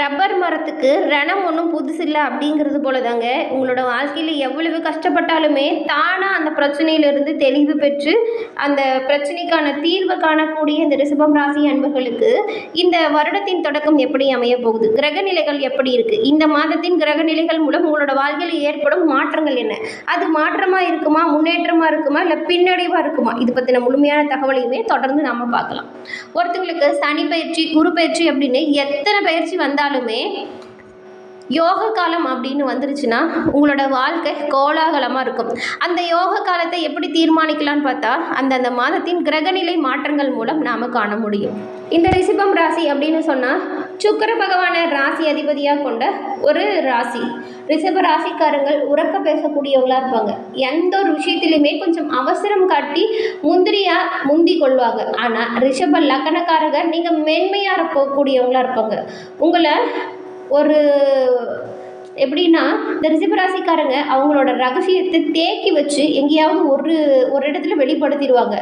Rubber மரத்துக்கு ரணம் ஒன்றும் புதுசு இல்லை அப்படிங்கிறது போல தாங்க உங்களோட வாழ்க்கையில் எவ்வளவு கஷ்டப்பட்டாலுமே தானாக அந்த பிரச்சனையிலிருந்து தெளிவு பெற்று அந்த பிரச்சனைக்கான தீர்வு காணக்கூடிய இந்த ரிஷபம் ராசி அன்பர்களுக்கு இந்த வருடத்தின் தொடக்கம் எப்படி அமைய போகுது? கிரக நிலைகள் எப்படி இருக்குது இந்த மாதத்தின் கிரக நிலைகள் மூலம் உங்களோட வாழ்க்கையில் ஏற்படும் மாற்றங்கள் என்ன? அது மாற்றமாக இருக்குமா? முன்னேற்றமாக இருக்குமா? இல்லை பின்னடைவாக இருக்குமா? இது பற்றின முழுமையான தகவலையுமே தொடர்ந்து நாம் பார்க்கலாம். ஒருத்தங்களுக்கு சனி பயிற்சி குரு பயிற்சி அப்படின்னு எத்தனை பயிற்சி வந்தால் வந்தாலுமே யோக காலம் அப்படின்னு வந்துருச்சுன்னா உங்களோட வாழ்க்கை கோலாகலமாக இருக்கும். அந்த யோக காலத்தை எப்படி தீர்மானிக்கலாம்னு பார்த்தா அந்தந்த மாதத்தின் கிரகநிலை மாற்றங்கள் மூலம் நாம் காண முடியும். இந்த ரிஷபம் ராசி அப்படின்னு சொன்னால் சுக்கிர பகவானை ராசி அதிபதியாக கொண்ட ஒரு ராசி. ரிஷப ராசிக்காரங்கள் உறக்க பேசக்கூடியவங்களாக இருப்பாங்க. எந்த ஒரு விஷயத்திலையுமே கொஞ்சம் அவசரம் காட்டி முந்திரியாக முந்தி கொள்வாங்க. ஆனால் ரிஷப லக்கணக்காரங்க நீங்கள் மென்மையாக இருக்கக்கூடியவங்களாக இருப்பாங்க. உங்களை ஒரு எப்படின்னா இந்த ரிசிபராசிக்காரங்க அவங்களோட ரகசியத்தை தேக்கி வச்சு எங்கேயாவது ஒரு ஒரு இடத்துல வெளிப்படுத்திடுவாங்க.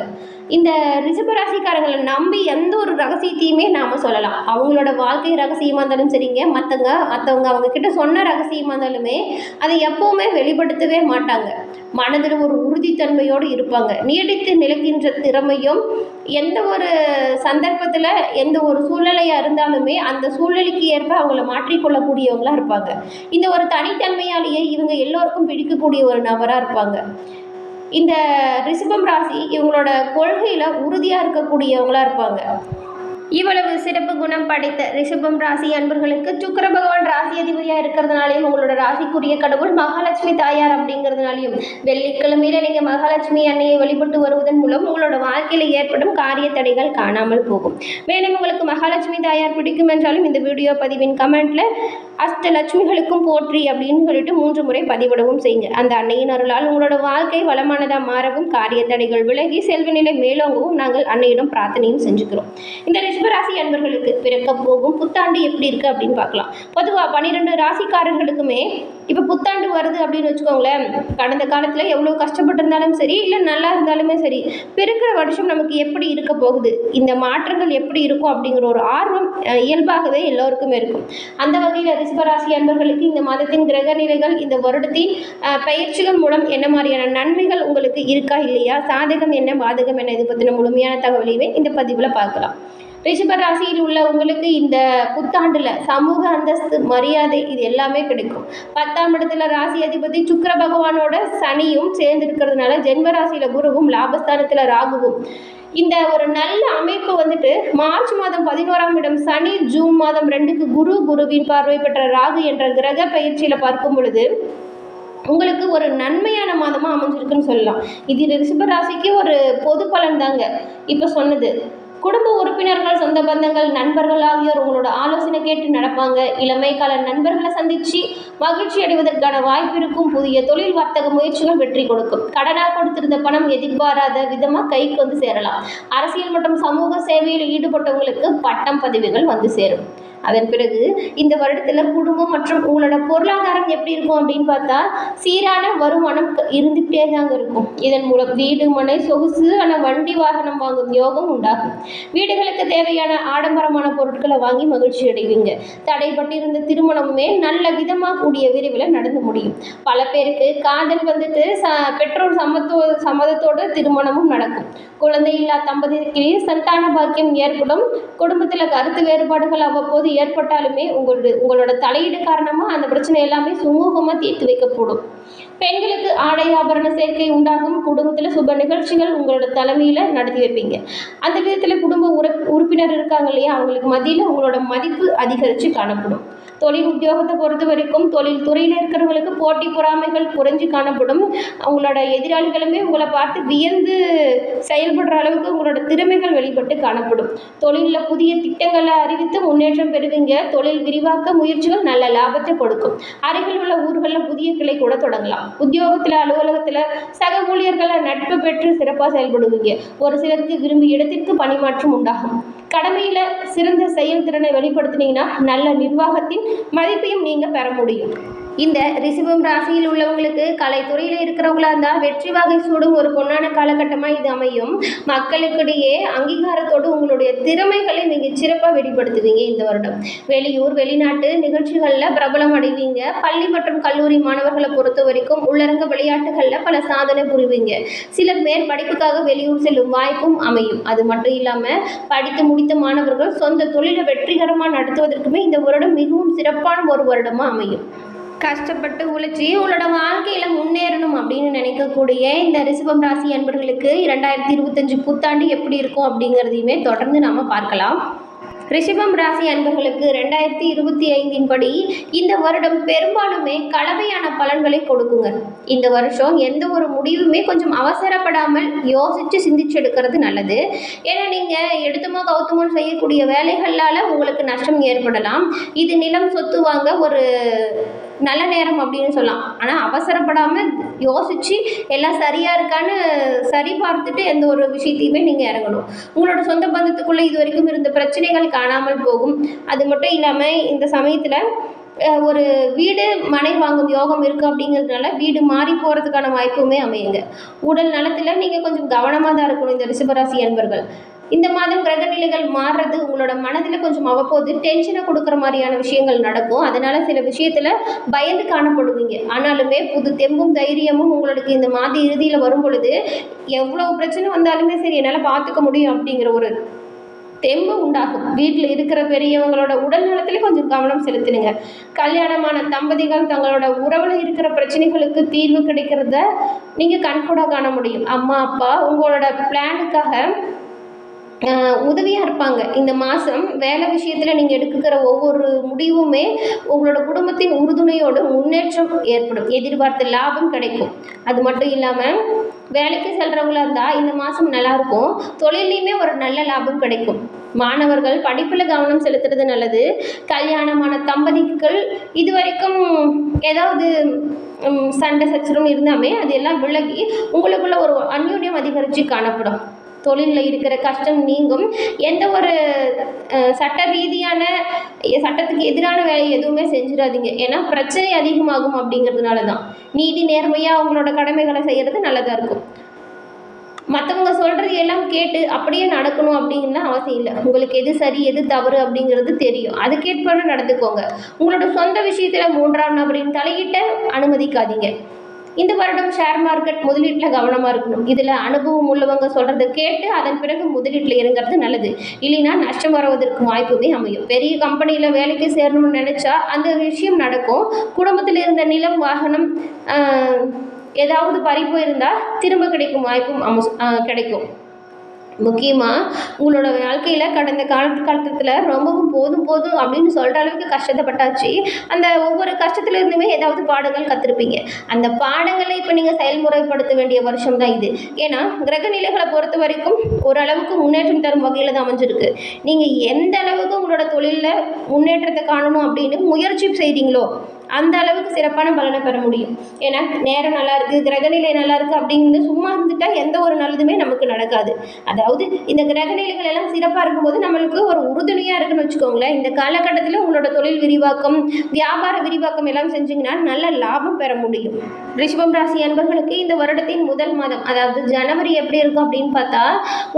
இந்த ரிசிபராசிக்காரங்களை நம்பி எந்த ஒரு ரகசியத்தையுமே நாம் சொல்லலாம். அவங்களோட வாழ்க்கை ரகசியமாக இருந்தாலும் சரிங்க. மற்றவங்க மற்றவங்க அவங்கக்கிட்ட சொன்ன ரகசியமாக இருந்தாலுமே அதை எப்போவுமே வெளிப்படுத்தவே மாட்டாங்க. மனதில் ஒரு உறுதித்தன்மையோடு இருப்பாங்க. நீடித்து நிலைக்கின்ற திறமையும் எந்த ஒரு சந்தர்ப்பத்தில் எந்த ஒரு சூழ்நிலையாக இருந்தாலுமே அந்த சூழ்நிலைக்கு ஏற்ப அவங்கள மாற்றிக்கொள்ளக்கூடியவங்களாக இருப்பாங்க. இந்த ஒரு தனித்தன்மையாலேயே இவங்க எல்லோருக்கும் பிடிக்கக்கூடிய ஒரு நபராக இருப்பாங்க. இந்த ரிஷபம் ராசி இவங்களோட கொள்கையில் உறுதியாக இருக்கக்கூடியவங்களாக இருப்பாங்க. இவ்வளவு சிறப்பு குணம் படைத்த ரிஷபம் ராசி அன்பர்களுக்கு சுக்கிர பகவான் ராசி அதிபதியாக இருக்கிறதுனாலையும் உங்களோட ராசிக்குரிய கடவுள் மகாலட்சுமி தாயார் அப்படிங்கிறதுனாலையும் வெள்ளிக்கிழமையில நீங்கள் மகாலட்சுமி அன்னையை வழிபட்டு வருவதன் மூலம் உங்களோட வாழ்க்கையில் ஏற்படும் காரிய தடைகள் காணாமல் போகும். மேலும் உங்களுக்கு மகாலட்சுமி தாயார் பிடிக்கும் என்றாலும் இந்த வீடியோ பதிவின் கமெண்ட்ல அஷ்டலட்சுமிகளுக்கும் போற்றி அப்படின்னு சொல்லிட்டு மூன்று முறை பதிவிடவும் செய்யுங்க. அந்த அன்னையின் அருளால் உங்களோட வாழ்க்கை வளமானதாக மாறவும் காரிய தடைகள் விலகி செல்வநிலை மேலோங்கவும் நாங்கள் அன்னையிடம் பிரார்த்தனையும் செஞ்சுக்கிறோம். இந்த ரிஷபராசி அன்பர்களுக்கு பிறக்க போகும் புத்தாண்டு எப்படி இருக்கு அப்படின்னு பார்க்கலாம். பொதுவாக பன்னிரெண்டு ராசிக்காரர்களுக்குமே இப்போ புத்தாண்டு வருது அப்படின்னு வச்சுக்கோங்களேன். கடந்த காலத்தில் எவ்வளோ கஷ்டப்பட்டிருந்தாலும் சரி இல்லை நல்லா இருந்தாலுமே சரி பிறக்கிற வருஷம் நமக்கு எப்படி இருக்க போகுது இந்த மாற்றங்கள் எப்படி இருக்கும் அப்படிங்கிற ஒரு ஆர்வம் இயல்பாகவே எல்லோருக்குமே இருக்கும். அந்த வகையில் ரிஷபராசி அன்பர்களுக்கு இந்த மாதத்தின் கிரக நிலைகள் இந்த வருடத்தின் பயிற்சிகள் மூலம் என்ன மாதிரியான நன்மைகள் உங்களுக்கு இருக்கா இல்லையா சாதகம் என்ன பாதகம் என்ன இது பற்றின முழுமையான தகவலையுமே இந்த பதிவில் பார்க்கலாம். ரிஷப ராசியில் உள்ள உங்களுக்கு இந்த புத்தாண்டில் சமூக அந்தஸ்து மரியாதை இது எல்லாமே கிடைக்கும். பத்தாம் இடத்துல ராசி அதிபதி சுக்கிர பகவானோட சனியும் சேர்ந்து இருக்கிறதுனால ஜென்ம ராசியில் குருவும் லாபஸ்தானத்தில் ராகுவும். இந்த ஒரு நல்ல அமைப்பு வந்துட்டு மார்ச் மாதம் பதினோராம் இடம் சனி ஜூன் மாதம் ரெண்டுக்கு குரு குருவின் பார்வை பெற்ற ராகு என்ற கிரக பயிற்சியில் பார்க்கும் பொழுது உங்களுக்கு ஒரு நன்மையான மாதமாக அமைஞ்சிருக்குன்னு சொல்லலாம். இது ரிஷபராசிக்கு ஒரு பொது பலன் தாங்க இப்போ சொன்னது குடும்ப உறுப்பினர்கள் சொந்த பந்தங்கள் நண்பர்கள் ஆகியோர் உங்களோட ஆலோசனை கேட்டு நடப்பாங்க. இளமை கால நண்பர்களை சந்திச்சு மகிழ்ச்சி அடைவதற்கான வாய்ப்பு இருக்கும். புதிய தொழில் வர்த்தக முயற்சிகள் வெற்றி கொடுக்கும். கடனாக கொடுத்திருந்த பணம் எதிர்பாராத விதமாக கைக்கு வந்து சேரலாம். அரசியல் மற்றும் சமூக சேவையில் ஈடுபட்டவங்களுக்கு பட்டம் பதவிகள் வந்து சேரும். அதன் பிறகு இந்த வருடத்தில் குடும்பம் மற்றும் உங்களோட பொருளாதாரம் எப்படி இருக்கும் அப்படின்னு பார்த்தா சீரான வருமானம் இருந்துகிட்டே தாங்க இருக்கும். இதன் மூலம் வீடு மனை சொகுசு ஆன வண்டி வாகனம் வாங்கும் யோகம் உண்டாகும். வீடுகளுக்கு தேவையான ஆடம்பரமான பொருட்களை வாங்கி மகிழ்ச்சி அடைவீங்க. தடைப்பட்டிருந்த திருமணமுமே நல்ல விதமாக கூடிய விரைவில் நடந்து முடியும். பல பேருக்கு காதல் வந்துட்டு ச பெற்றோர் சமத்துவ சம்மதத்தோட திருமணமும் நடக்கும். குழந்தை இல்லா தம்பதிக்கு சந்தான பாக்கியம் ஏற்படும். குடும்பத்தில் கருத்து வேறுபாடுகள் அவ்வப்போது ஏற்பட்டாலுமே உங்களோட உங்களோட தலையீடு காரணமாக அந்த பிரச்சனை எல்லாமே சுமூகமாக தீர்த்து வைக்கப்படும். பெண்களுக்கு ஆடை ஆபரண சேர்க்கை உண்டாகும். குடும்பத்தில் சுப நிகழ்ச்சிகள் உங்களோட தலைமையில் நடத்தி வைப்பீங்க. அந்த விதத்தில் குடும்ப உறுப் உறுப்பினர் இருக்காங்க இல்லையா? அவங்களுக்கு மத்தியில் உங்களோட மதிப்பு அதிகரித்து காணப்படும். தொழில் உத்தியோகத்தை பொறுத்த வரைக்கும் தொழில் துறையில் இருக்கிறவங்களுக்கு போட்டி பொறாமைகள் குறைஞ்சு காணப்படும். அவங்களோட எதிராளிகளுமே உங்களை பார்த்து வியந்து செயல்படுற அளவுக்கு உங்களோட திறமைகள் வெளிப்பட்டு காணப்படும். தொழிலில் புதிய திட்டங்களை அறிவித்து முன்னேற்றம் பெறுவீங்க. தொழில் விரிவாக்க முயற்சிகள் நல்ல லாபத்தை கொடுக்கும். அருகில் உள்ள ஊர்களில் புதிய கிளை கூட தொடங்கலாம். உத்தியோகத்தில் அலுவலகத்தில் சக ஊழியர்களை நட்பு பெற்று சிறப்பாக செயல்படுவீங்க. ஒரு சிலருக்கு விரும்பிய இடத்திற்கு பணிமாற்றம் உண்டாகும். கடமையில் சிறந்த செயல்திறனை வெளிப்படுத்தினீங்கன்னா நல்ல நிர்வாகத்தின் மதிப்பையும் நீங்கள் பெற முடியும். இந்த ரிசிபம் ராசியில் உள்ளவங்களுக்கு கலைத்துறையில் இருக்கிறவங்களா இருந்தால் வெற்றி வகை சூடும் ஒரு பொன்னான காலகட்டமாக இது அமையும். மக்களுக்கிடையே அங்கீகாரத்தோடு உங்களுடைய திறமைகளை நீங்கள் சிறப்பாக வெளிப்படுத்துவீங்க இந்த வருடம். வெளியூர் வெளிநாட்டு நிகழ்ச்சிகளில் பிரபலம் அடைவீங்க. பள்ளி மற்றும் கல்லூரி மாணவர்களை பொறுத்த வரைக்கும் உள்ளரங்க விளையாட்டுகளில் பல சாதனை புரிவீங்க. சிலர் மேல் படிப்புக்காக வெளியூர் செல்லும் வாய்ப்பும் அமையும். அது மட்டும் இல்லாமல் படித்து முடித்த மாணவர்கள் சொந்த தொழிலை வெற்றிகரமாக நடத்துவதற்குமே இந்த வருடம் மிகவும் சிறப்பான ஒரு வருடமாக அமையும். கஷ்டப்பட்டு உழைச்சி உங்களோட வாழ்க்கையில் முன்னேறணும் அப்படின்னு நினைக்கக்கூடிய இந்த ரிசபம் ராசி அன்பர்களுக்கு இரண்டாயிரத்தி இருபத்தஞ்சு புத்தாண்டு எப்படி இருக்கும் அப்படிங்கிறதையுமே தொடர்ந்து நாம் பார்க்கலாம். ரிஷபம் ராசி அன்பர்களுக்கு ரெண்டாயிரத்தி இருபத்தி ஐந்தின் படி இந்த வருடம் பெரும்பாலுமே கலவையான பலன்களை கொடுக்குங்க. இந்த வருஷம் எந்த ஒரு முடிவுமே கொஞ்சம் அவசரப்படாமல் யோசித்து சிந்திச்சு எடுக்கிறது நல்லது. ஏன்னா நீங்கள் எடுத்தமோ கௌத்தமோ செய்யக்கூடிய வேலைகளால் உங்களுக்கு நஷ்டம் ஏற்படலாம். இது நிலம் சொத்து வாங்க ஒரு நல்ல நேரம் அப்படின்னு சொல்லலாம். ஆனால் அவசரப்படாமல் யோசித்து எல்லாம் சரியாக இருக்கான்னு சரி பார்த்துட்டு எந்த ஒரு விஷயத்தையுமே நீங்கள் இறங்கணும். உங்களோட சொந்த பந்தத்துக்குள்ளே இது வரைக்கும் இருந்த பிரச்சனைகள் காணாமல் போகும். அது மட்டும் இல்லாமல் இந்த சமயத்தில் ஒரு வீடு மனை வாங்கும் யோகம் இருக்குது அப்படிங்கிறதுனால வீடு மாறி போகிறதுக்கான வாய்ப்புமே அமையுங்க. உடல் நலத்தில் நீங்கள் கொஞ்சம் கவனமாக தான் இருக்கணும் இந்த ரிஷபராசி அன்பர்கள். இந்த மாதம் கிரகநிலைகள் மாறுறது உங்களோட மனதில் கொஞ்சம் அவ்வப்போது டென்ஷனை கொடுக்குற மாதிரியான விஷயங்கள் நடக்கும். அதனால சில விஷயத்தில் பயந்து காணப்படுவீங்க. ஆனாலுமே புது தெம்பும் தைரியமும் உங்களுக்கு இந்த மாத இறுதியில் வரும் பொழுது எவ்வளோ பிரச்சனை வந்தாலுமே சரி என்னால் பார்த்துக்க முடியும் அப்படிங்கிற ஒரு தெம்பு உண்டாகும். வீட்டில் இருக்கிற பெரியவங்களோட உடல் நலத்திலே கொஞ்சம் கவனம் செலுத்தினுங்க. கல்யாணமான தம்பதிகள் தங்களோட உறவில் இருக்கிற பிரச்சனைகளுக்கு தீர்வு கிடைக்கிறத நீங்கள் கண்கூட காண முடியும். அம்மா அப்பா உங்களோட பிளானுக்காக உதவியாக இருப்பாங்க. இந்த மாதம் வேலை விஷயத்தில் நீங்கள் எடுக்கிற ஒவ்வொரு முடிவுமே உங்களோட குடும்பத்தின் உறுதுணையோடு முன்னேற்றம் ஏற்படும். எதிர்பார்த்த லாபம் கிடைக்கும். அது மட்டும் இல்லாமல் வேலைக்கு செல்கிறவங்களா இருந்தால் இந்த மாதம் நல்லாயிருக்கும் தொழிலையுமே ஒரு நல்ல லாபம் கிடைக்கும். மாணவர்கள் படிப்பில் கவனம் செலுத்துறது நல்லது. கல்யாணமான தம்பதிகள் இது வரைக்கும் ஏதாவது சண்டை சச்சரவும் இருந்தாமே அது எல்லாம் விலகி உங்களுக்குள்ள ஒரு அந்யோன்யம் அதிகரித்து காணப்படும். தொழிலில் இருக்கிற கஷ்டம் நீங்கும். எந்த ஒரு சட்ட ரீதியான சட்டத்துக்கு எதிரான வேலை எதுவுமே செஞ்சிடாதீங்க. ஏன்னா பிரச்சனை அதிகமாகும் அப்படிங்கிறதுனால தான் நீதி நேர்மையாக அவங்களோட கடமைகளை செய்கிறது நல்லதாக இருக்கும். மற்றவங்க சொல்கிறது எல்லாம் கேட்டு அப்படியே நடக்கணும் அப்படிங்கன்னா அவசியம் இல்லை. உங்களுக்கு எது சரி எது தவறு அப்படிங்கிறது தெரியும். அதுக்கேற்ப நடந்துக்கோங்க. உங்களோட சொந்த விஷயத்தில் மூன்றாம் நபரின் தலையிட்ட அனுமதிக்காதீங்க. இந்த வருடம் ஷேர் மார்க்கெட் முதலீட்டில் கவனமாக இருக்கணும். இதில் அனுபவம் உள்ளவங்க சொல்கிறத கேட்டு அதன் பிறகு முதலீட்டில் இறங்குறது நல்லது. இல்லைன்னா நஷ்டம் வருவதற்கு வாய்ப்புமே அமையும். பெரிய கம்பெனியில் வேலைக்கு சேரணும்னு நினச்சா அந்த விஷயம் நடக்கும். குடும்பத்தில் இருந்த நிலம் வாகனம் ஏதாவது பறிப்பு இருந்தால் திரும்ப கிடைக்கும் வாய்ப்பும் அமு கிடைக்கும். முக்கியமாக உங்களோட வாழ்க்கையில் கடந்த காலத்து காலத்தில் ரொம்பவும் போதும் போதும் அப்படின்னு சொல்கிற அளவுக்கு கஷ்டப்பட்டாச்சு. அந்த ஒவ்வொரு கஷ்டத்துல இருந்துமே ஏதாவது பாடங்கள் கற்றுருப்பீங்க அந்த பாடங்களை இப்போ நீங்கள் செயல்முறைப்படுத்த வேண்டிய வருஷம் தான் இது. ஏன்னா கிரகநிலைகளை பொறுத்த வரைக்கும் ஓரளவுக்கு முன்னேற்றம் தரும் வகையில் தான் அமைஞ்சிருக்கு. நீங்கள் எந்த அளவுக்கு உங்களோட தொழிலில் முன்னேற்றத்தை காணணும் அப்படின்னு முயற்சி செய்கிறீங்களோ அந்த அளவுக்கு சிறப்பான பலனை பெற முடியும். ஏன்னா நேரம் நல்லா இருக்கு கிரகநிலை நல்லா இருக்கு அப்படிங்கிறது சும்மா இருந்துட்டா எந்த ஒரு நல்லதுமே நமக்கு நடக்காது. அதாவது இந்த கிரகநிலைகள் எல்லாம் சிறப்பாக இருக்கும்போது நம்மளுக்கு ஒரு உறுதுணையாக இருக்குன்னு வச்சுக்கோங்களேன். இந்த காலகட்டத்தில் உங்களோட தொழில் விரிவாக்கம் வியாபார விரிவாக்கம் எல்லாம் செஞ்சீங்கன்னா நல்ல லாபம் பெற முடியும். ரிஷபம் ராசி அன்பர்களுக்கு இந்த வருடத்தின் முதல் மாதம் அதாவது ஜனவரி எப்படி இருக்கும் அப்படின்னு பார்த்தா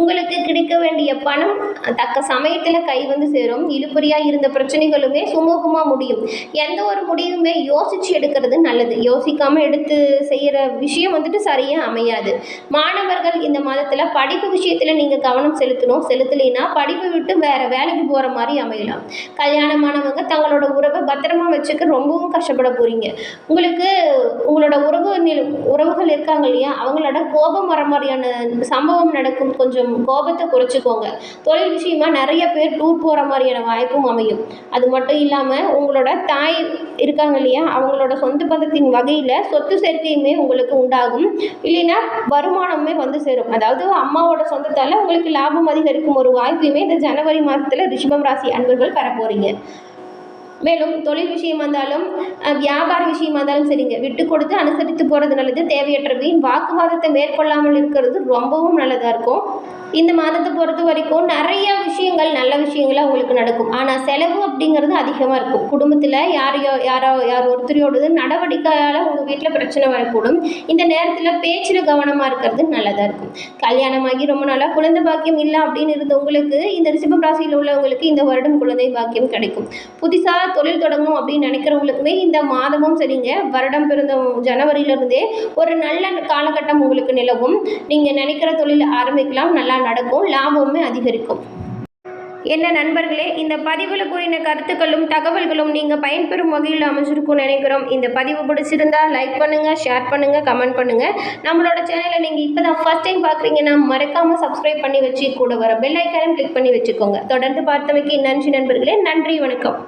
உங்களுக்கு கிடைக்க வேண்டிய பணம் தக்க சமயத்தில் கை வந்து சேரும். இழுபறியாக இருந்த பிரச்சனைகளுமே சுமூகமாக முடியும். எந்த ஒரு எதுவுமே யோசிச்சு எடுக்கிறது நல்லது. யோசிக்காம எடுத்து செய்கிற விஷயம் வந்துட்டு சரியாக அமையாது. மாணவர்கள் இந்த மாதத்தில் படிப்பு விஷயத்தில் நீங்கள் கவனம் செலுத்தணும். செலுத்தலைன்னா படிப்பை விட்டு வேற வேலைக்கு போகிற மாதிரி அமையலாம். கல்யாணமானவங்க தங்களோட உறவை பத்திரமா வச்சுக்க ரொம்பவும் கஷ்டப்பட போறீங்க. உங்களுக்கு உங்களோட உறவு நில உறவுகள் இருக்காங்க இல்லையா? அவங்களோட கோபம் வர மாதிரியான சம்பவம் நடக்கும். கொஞ்சம் கோபத்தை குறைச்சிக்கோங்க. தொழில் விஷயமா நிறைய பேர் டூர் போகிற மாதிரியான வாய்ப்பும் அமையும். அது மட்டும் இல்லாமல் உங்களோட தாய் இருக்காங்க இல்லையா? அவங்களோட சொந்த பந்தத்தின் வகையில் சொத்து சேர்க்கையுமே உங்களுக்கு உண்டாகும். இல்லைன்னா வருமானமே வந்து சேரும். அதாவது அம்மாவோட சொந்தத்தால் உங்களுக்கு லாபம் அதிகரிக்கும் ஒரு வாய்ப்பையுமே இந்த ஜனவரி மாதத்தில் ரிஷபம் ராசி அன்பர்கள் பெற போகிறீங்க மேலும் தொழில் விஷயமா இருந்தாலும் வியாபார விஷயமா இருந்தாலும் சரிங்க. விட்டு கொடுத்து அனுசரித்து போகிறது நல்லது. தேவையற்ற வீண் வாக்குவாதத்தை மேற்கொள்ளாமல் இருக்கிறது ரொம்பவும் நல்லதாக இருக்கும். இந்த மாதத்தை பொறுத்த வரைக்கும் நிறைய விஷயங்கள் நல்ல விஷயங்களாக உங்களுக்கு நடக்கும். ஆனால் செலவு அப்படிங்கிறது அதிகமாக இருக்கும். குடும்பத்தில் யாரையோ யாரோ யார் ஒருத்தரையோடது நடவடிக்கையால் உங்கள் வீட்டில் பிரச்சனை வரக்கூடும். இந்த நேரத்தில் பேச்சில் கவனமாக இருக்கிறது நல்லதாக இருக்கும். கல்யாணமாகி ரொம்ப நாளாக குழந்தை பாக்கியம் இல்லை அப்படின்னு இருந்த உங்களுக்கு இந்த ரிஷபம் ராசியில் உள்ளவங்களுக்கு இந்த வருடம் குழந்தை பாக்கியம் கிடைக்கும். புதுசாக தொழில் தொடங்கணும் அப்படின்னு நினைக்கிறவங்களுக்குமே இந்த மாதமும் சரிங்க. வருடம் பிறந்த ஜனவரியிலிருந்தே ஒரு நல்ல காலகட்டம் உங்களுக்கு நிலவும். நீங்கள் நினைக்கிற தொழில் ஆரம்பிக்கலாம். நல்லா நடக்கும். லாபமுமே அதிகரிக்கும். என்ன நண்பர்களே இந்த பதிவில் கூறின கருத்துக்களும் தகவல்களும் நீங்கள் பயன்பெறும் வகையில் அமைச்சிருக்கும்னு நினைக்கிறோம். இந்த பதிவு பிடிச்சிருந்தா லைக் பண்ணுங்கள் ஷேர் பண்ணுங்கள் கமெண்ட் பண்ணுங்கள் நம்மளோட சேனலை நீங்கள் இப்போ தான் ஃபஸ்ட் டைம் பார்க்குறீங்கன்னா மறக்காமல் சப்ஸ்கிரைப் பண்ணி வச்சு கூட வர பெல் ஐக்கானும் கிளிக் பண்ணி வச்சுக்கோங்க. தொடர்ந்து பார்த்தமைக்கு நன்றி நண்பர்களே. நன்றி வணக்கம்.